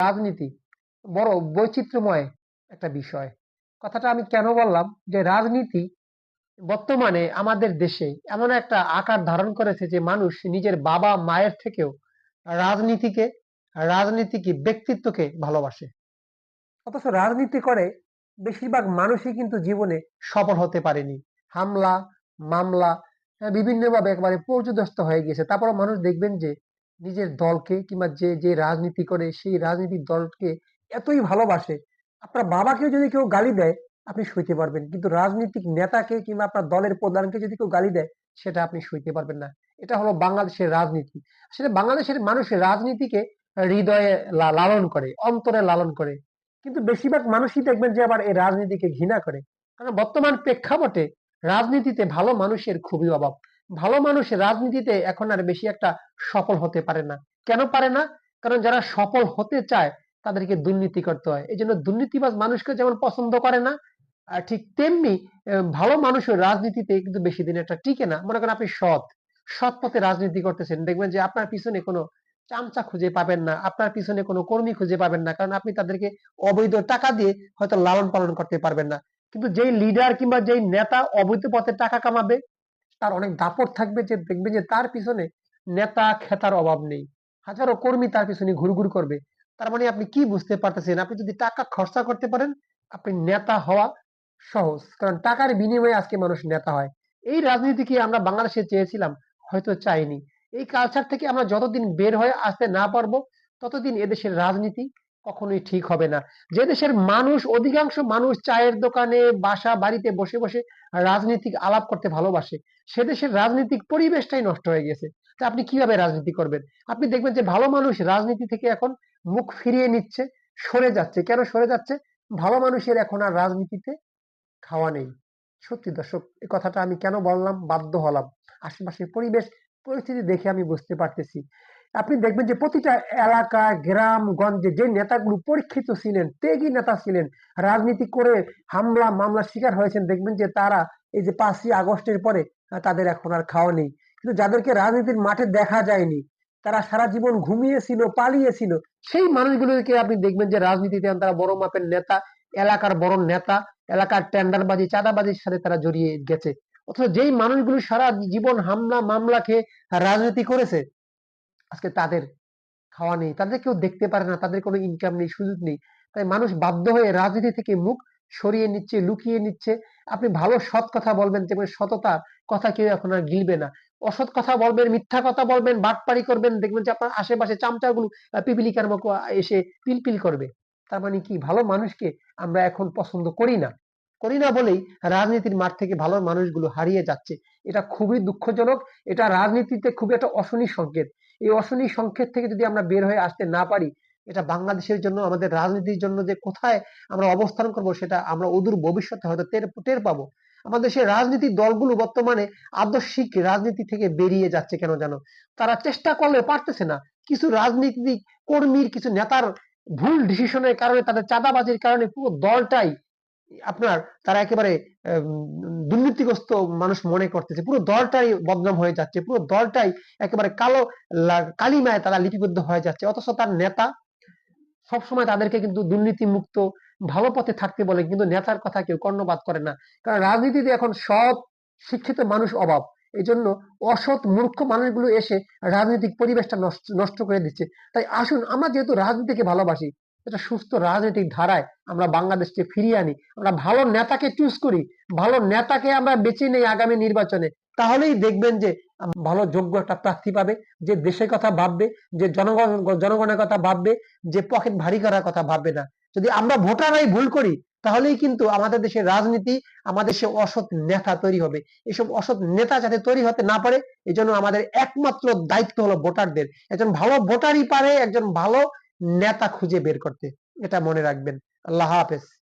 রাজনীতি বড় বৈচিত্র্যময় একটা বিষয়। কথাটা আমি কেন বললাম? যে রাজনীতি বর্তমানে আমাদের দেশে এমন একটা আকার ধারণ করেছে যে মানুষ নিজের বাবা মায়ের থেকেও রাজনীতিকে রাজনীতিকে ব্যক্তিত্বকে ভালোবাসে। অথচ রাজনীতি করে বেশিরভাগ মানুষই কিন্তু জীবনে সফল হতে পারেনি। হামলা মামলা হ্যাঁ, বিভিন্নভাবে একবারে পর্যদস্ত হয়ে গেছে তারপর মানুষ দেখবেন যে নিজের দলকে কিংবা যে যে রাজনীতি করে, সেই রাজনীতির দলকে এতই ভালোবাসে, আপনার বাবাকে যদি কেউ গালি দেয়, আপনি সইতে পারবেন। কিন্তু রাজনীতিক নেতাকে কিংবা আপনার দলের প্রধানকে যদি কেউ গালি দেয়, সেটা আপনি সইতে পারবেন না। এটা হলো বাংলাদেশের রাজনীতি। আসলে বাংলাদেশের মানুষ রাজনীতিকে হৃদয়ে লালন করে, অন্তরে লালন করে। কিন্তু বেশিরভাগ মানুষই দেখবেন যে আবার এই রাজনীতিকে ঘৃণা করে। কারণ বর্তমান প্রেক্ষাপটে রাজনীতিতে ভালো মানুষের খুবই অভাব। ভালো মানুষ রাজনীতিতে এখন আর বেশি একটা সফল হতে পারে না। কেন পারে না? কারণ যারা সফল হতে চায়, তাদেরকে দুর্নীতি করতে হয়। এই জন্য দুর্নীতিবাজ মানুষকে যেমন পছন্দ করে না ঠিক তেমনি ভালো মানুষও রাজনীতিতে কিন্তু বেশি দিন একটা টিকে না। মনে করেন আপনি সৎ। সৎ পথে রাজনীতি করতেছেন, দেখবেন যে আপনার পিছনে কোনো চামচা খুঁজে পাবেন না, আপনার পিছনে কোনো কর্মী খুঁজে পাবেন না, কারণ আপনি তাদেরকে অবৈধ টাকা দিয়ে হয়তো লালন পালন করতে পারবেন না। কিন্তু যেই লিডার কিংবা যেই নেতা অবৈধ পথে টাকা কামাবে তার অনেক দাপট থাকবে যে দেখবে যে তার পিছনে নেতা খেতার অভাব নেই। হাজারো কর্মী তার পিছনে ঘুরঘুর করবে। তার মানে আপনি কি বুঝতে পারতেছেন? আপনি যদি টাকা খরচা করতে পারেন, আপনি নেতা হওয়া সহজ। কারণ টাকার বিনিময়ে আজকে মানুষ নেতা হয়। এই রাজনীতি কি আমরা বাংলাদেশে চেয়েছিলাম? হয়তো চাইনি। এই কালচার থেকে আমরা যতদিন বের হয়ে আসতে না পারব, ততদিন এদেশের রাজনীতি কখনোই ঠিক হবে না। যে দেশের মানুষ, অধিকাংশ মানুষ চায়ের দোকানে, বাসা, বাড়িতে বসে বসে রাজনীতিক আলাপ করতে ভালোবাসে। সে দেশের রাজনৈতিক পরিবেশটাই নষ্ট হয়ে গেছে। তা আপনি কীভাবে রাজনীতি করবেন? আপনি দেখবেন যে ভালো মানুষ রাজনীতি থেকে এখন মুখ ফিরিয়ে নিচ্ছে, সরে যাচ্ছে। কেন সরে যাচ্ছে? ভালো মানুষের এখন আর রাজনীতিতে খাওয়া নেই। সত্যি দর্শক এই কথাটা আমি কেন বললাম? বাধ্য হলাম। আশেপাশের পরিবেশ, পরিস্থিতি দেখে আমি বুঝতে পারতেছি। আপনি দেখবেন যে প্রতিটা এলাকা, গ্রাম, গঞ্জে যে নেতাগুলো পরীক্ষিত ছিলেন, ত্যাগী নেতা ছিলেন, রাজনীতি করে হামলা, মামলার শিকার হয়েছেন, দেখবেন যে তারা এই যে পাঁচই আগস্টের পরে তাদের এখন আর খাওয়া নেই। কিন্তু যাদেরকে রাজনীতির মাঠে দেখা যায়নি, তারা সারা জীবন ঘুমিয়েছিল, পালিয়েছিল, সেই মানুষগুলোকে আপনি দেখবেন যে রাজনীতিতে তারা বড় মাপের নেতা, এলাকার বড় নেতা, এলাকার টেন্ডারবাজি, চাঁদাবাজির সাথে তারা জড়িয়ে গেছে। অথচ যেই মানুষগুলো সারা জীবন হামলা, মামলা খেয়ে রাজনীতি করেছে আজকে তাদের খাওয়া নেই। তাদের কেউ দেখতে পারে না তাদের কোনো ইনকাম নেই সুযোগ নেই। তাই মানুষ বাধ্য হয়ে রাজনীতি থেকে মুখ সরিয়ে নিচ্ছে লুকিয়ে নিচ্ছে। আপনি ভালো সৎ কথা বলবেন যেমন সততা কথা কেউ এখন আর গিলবে না। অসৎ কথা বলবেন মিথ্যা কথা বলবেন বাটপাড়ি করবেন দেখবেন যে আপনার আশেপাশে চামচাগুলো আহ, পিপিলিকার মতো এসে পিলপিল করবে। তার মানে কি? ভালো মানুষকে আমরা এখন পছন্দ করি না। করি না বলেই রাজনীতির মাঠ থেকে ভালো মানুষগুলো হারিয়ে যাচ্ছে। এটা খুবই দুঃখজনক। এটা রাজনীতিতে খুবই একটা অশনি সংকেত। এই অশনি সংকেত থেকে যদি আমরা বের হয়ে আসতে না পারি, এটা বাংলাদেশের জন্য, আমাদের রাজনীতির জন্য যে কোথায় আমরা অবস্থান করব, সেটা আমরা অদূর ভবিষ্যতে হয়তো টের টের পাবো। আমাদের দেশের রাজনীতির দলগুলো বর্তমানে আদর্শিক রাজনীতি থেকে বেরিয়ে যাচ্ছে কেন জানো? তারা চেষ্টা করলে পারতেছে না। কিছু রাজনীতিক কর্মীর, কিছু নেতার ভুল ডিসিশনের কারণে, তাদের চাঁদাবাজির কারণে পুরো দলটাই আপনার তারা একেবারে দুর্নীতিগ্রস্ত মানুষ মনে করতেছে। পুরো দলটাই বদনাম হয়ে যাচ্ছে। পুরো দলটাই একেবারে কালো কালিমায় তারা লিপিবদ্ধ হয়ে যাচ্ছে। অথচ তার নেতা সবসময় তাদেরকে কিন্তু দুর্নীতি মুক্ত ভালো পথে থাকতে বলে, কিন্তু নেতার কথা কেউ কর্ণপাত করে না। কারণ রাজনীতিতে এখন সৎ, শিক্ষিত মানুষ অভাব। এই জন্য অসৎ, মূর্খ মানুষগুলো এসে রাজনৈতিক পরিবেশটা নষ্ট নষ্ট করে দিচ্ছে। তাই আসুন, আমরা যেহেতু রাজনীতিকে ভালোবাসি একটা সুস্থ রাজনৈতিক ধারায় আমরা বাংলাদেশকে ফিরিয়ে আনি। আমরা ভালো নেতাকে চুজ করি, ভালো নেতাকে আমরা বেছে নেই আগামী নির্বাচনে। তাহলেই দেখবেন যে ভালো যোগ্য একটা প্রার্থী পাবে, যে দেশের কথা ভাববে, যে জনগণ, জনগণের কথা ভাববে, যে পকেট ভারী করার কথা ভাববে না। যদি আমরা ভোটাররাই ভুল করি, তাহলেই কিন্তু আমাদের দেশের রাজনীতি, আমাদের দেশে অসৎ নেতা তৈরি হবে। এসব অসৎ নেতা যাতে তৈরি হতে না পারে এই জন্য আমাদের একমাত্র দায়িত্ব হলো ভোটারদের। একজন ভালো ভোটারই পারে, একজন ভালো নেতা খুঁজে বের করতে। এটা মনে রাখবেন। আল্লাহ হাফেজ।